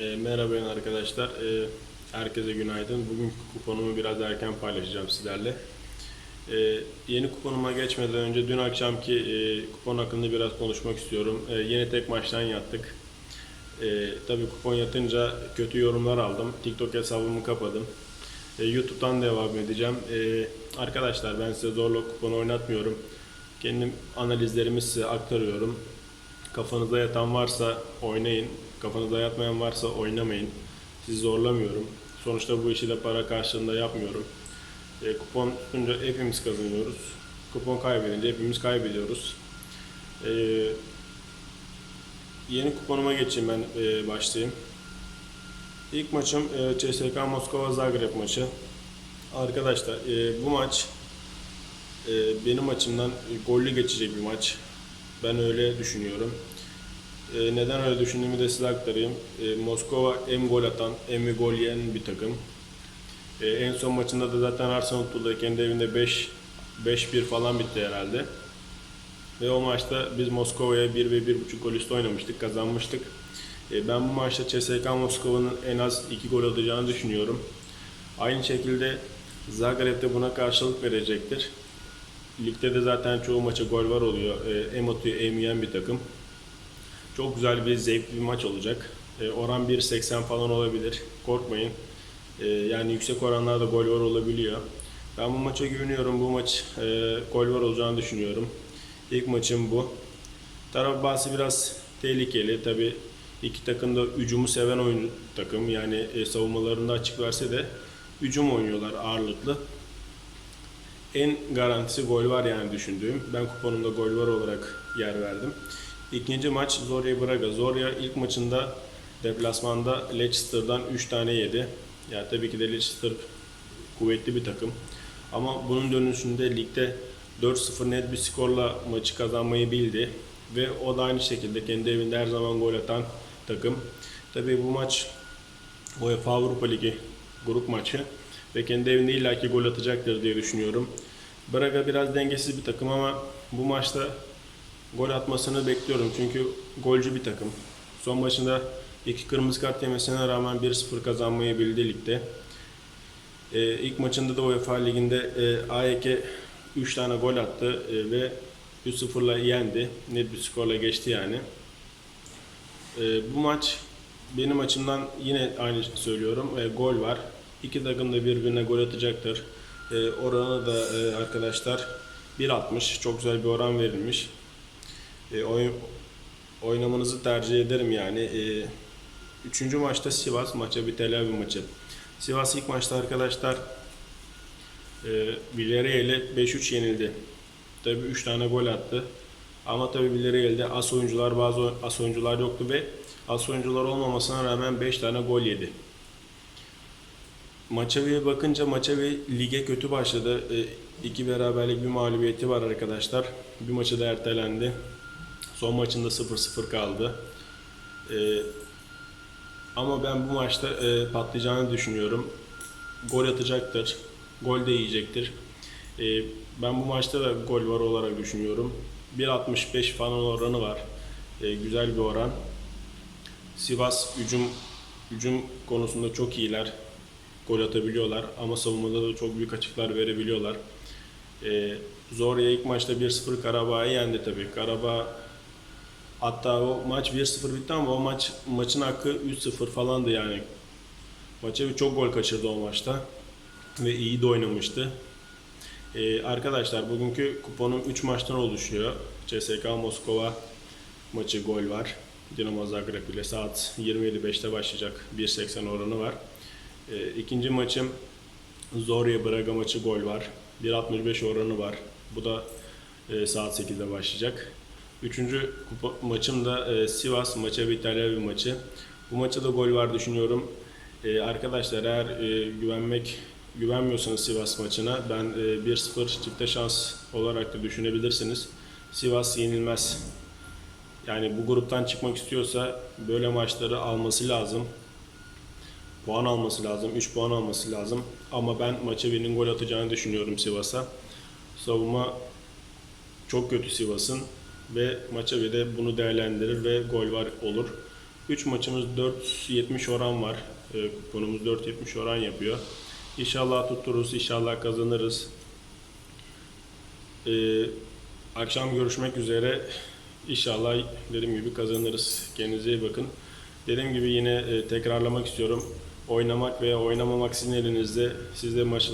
E, merhaba arkadaşlar. E, herkese günaydın. Bugün kuponumu biraz erken paylaşacağım sizlerle. E, yeni kuponuma geçmeden önce dün akşamki e, kupon hakkında biraz konuşmak istiyorum. E, yeni tek maçtan yattık. E, tabii kupon yatınca kötü yorumlar aldım. TikTok hesabımı kapadım. E, YouTube'dan devam edeceğim. E, arkadaşlar ben size zorla kupon oynatmıyorum. Kendim analizlerimi size aktarıyorum. Kafanıza yatan varsa oynayın. Kafanıza yatmayan varsa oynamayın. Sizi zorlamıyorum. Sonuçta bu işi de para karşılığında yapmıyorum. E, kupon tutunca hepimiz kazanıyoruz. Kupon kaybedince hepimiz kaybediyoruz. E, yeni kuponuma geçeyim ben e, başlayayım. İlk maçım e, CSK Moskova Zagreb maçı. Arkadaşlar e, bu maç e, benim açımdan gollü geçecek bir maç. Ben öyle düşünüyorum. E, neden öyle düşündüğümü de size aktarayım. E, Moskova hem gol atan hem gol yiyen bir takım. E, en son maçında da zaten Arsenal'da kendi evinde 5 5-1 falan bitti herhalde. Ve o maçta biz Moskova'ya 1 ve 1.5 gol üstü oynamıştık, kazanmıştık. E, ben bu maçta CSK Moskova'nın en az 2 gol atacağını düşünüyorum. Aynı şekilde Zagreb de buna karşılık verecektir. Ligde de zaten çoğu maça gol var oluyor. E, hem atıyor bir takım. Çok güzel bir zevkli bir maç olacak. E, oran 1.80 falan olabilir. Korkmayın. E, yani yüksek oranlarda gol var olabiliyor. Ben bu maça güveniyorum. Bu maç e, gol var olacağını düşünüyorum. İlk maçım bu. Taraf bahsi biraz tehlikeli. Tabi iki takım da hücumu seven oyun takım. Yani e, savunmalarında açık verse de hücum oynuyorlar ağırlıklı. En garantisi gol var yani düşündüğüm. Ben kuponumda gol var olarak yer verdim. İkinci maç Zorya Braga. Zorya ilk maçında deplasmanda Leicester'dan 3 tane yedi. Yani tabii ki de Leicester kuvvetli bir takım. Ama bunun dönüşünde ligde 4-0 net bir skorla maçı kazanmayı bildi. Ve o da aynı şekilde kendi evinde her zaman gol atan takım. Tabii bu maç UEFA Avrupa Ligi grup maçı ve kendi evinde illaki gol atacaktır diye düşünüyorum. Braga biraz dengesiz bir takım ama bu maçta gol atmasını bekliyorum çünkü golcü bir takım. Son maçında iki kırmızı kart yemesine rağmen 1-0 kazanmayı bildi ligde. Ee, ilk maçında da UEFA Ligi'nde e, AEK 3 tane gol attı e, ve 3-0'la yendi. Net bir skorla geçti yani. E, bu maç benim açımdan yine aynı söylüyorum. E, gol var. İki takım da birbirine gol atacaktır. E, oranı da e, arkadaşlar 1.60. Çok güzel bir oran verilmiş. E, oyun, oynamanızı tercih ederim yani. E, üçüncü maçta Sivas maça bir Tel maçı. Sivas ilk maçta arkadaşlar e, Villarreal'e 5-3 yenildi. Tabi 3 tane gol attı. Ama tabi Villarreal'de as oyuncular bazı as oyuncular yoktu ve as oyuncular olmamasına rağmen 5 tane gol yedi. Maçavi'ye bakınca Maçavi lige kötü başladı. E, iki beraberlik bir mağlubiyeti var arkadaşlar. Bir maçı da ertelendi. Son maçında 0-0 kaldı. E, ama ben bu maçta e, patlayacağını düşünüyorum. Gol atacaktır. Gol de yiyecektir. E, ben bu maçta da gol var olarak düşünüyorum. 1.65 falan oranı var. E, güzel bir oran. Sivas hücum hücum konusunda çok iyiler. Gol atabiliyorlar ama savunmada da çok büyük açıklar verebiliyorlar. E, Zorya ilk maçta 1-0 Karabağ'ı yendi tabii. Karabağ hatta o maç 1-0 bitti ama o maç maçın hakkı 3-0 falandı yani. Maça bir çok gol kaçırdı o maçta ve iyi de oynamıştı. Ee, arkadaşlar bugünkü kuponum 3 maçtan oluşuyor. CSK Moskova maçı gol var. Dinamo Zagreb ile saat 27.5'te başlayacak. 1.80 oranı var. Ee, ikinci maçım Zorya Braga maçı gol var. 1.65 oranı var. Bu da e, saat 8'de başlayacak. Üçüncü kupa, maçım da e, Sivas maçı ve Tel Aviv maçı. Bu maçta da gol var düşünüyorum. E, arkadaşlar eğer e, güvenmek güvenmiyorsanız Sivas maçına ben e, 1-0 çifte şans olarak da düşünebilirsiniz. Sivas yenilmez. Yani bu gruptan çıkmak istiyorsa böyle maçları alması lazım. Puan alması lazım, 3 puan alması lazım. Ama ben maça birinin gol atacağını düşünüyorum Sivas'a. Savunma çok kötü Sivas'ın ve maça bir de bunu değerlendirir ve gol var olur. 3 maçımız 4.70 oran var. E, kuponumuz 4.70 oran yapıyor. İnşallah tuttururuz, inşallah kazanırız. E, akşam görüşmek üzere. İnşallah dediğim gibi kazanırız. Kendinize iyi bakın. Dediğim gibi yine e, tekrarlamak istiyorum. Oynamak veya oynamamak sizin elinizde. Siz de maçı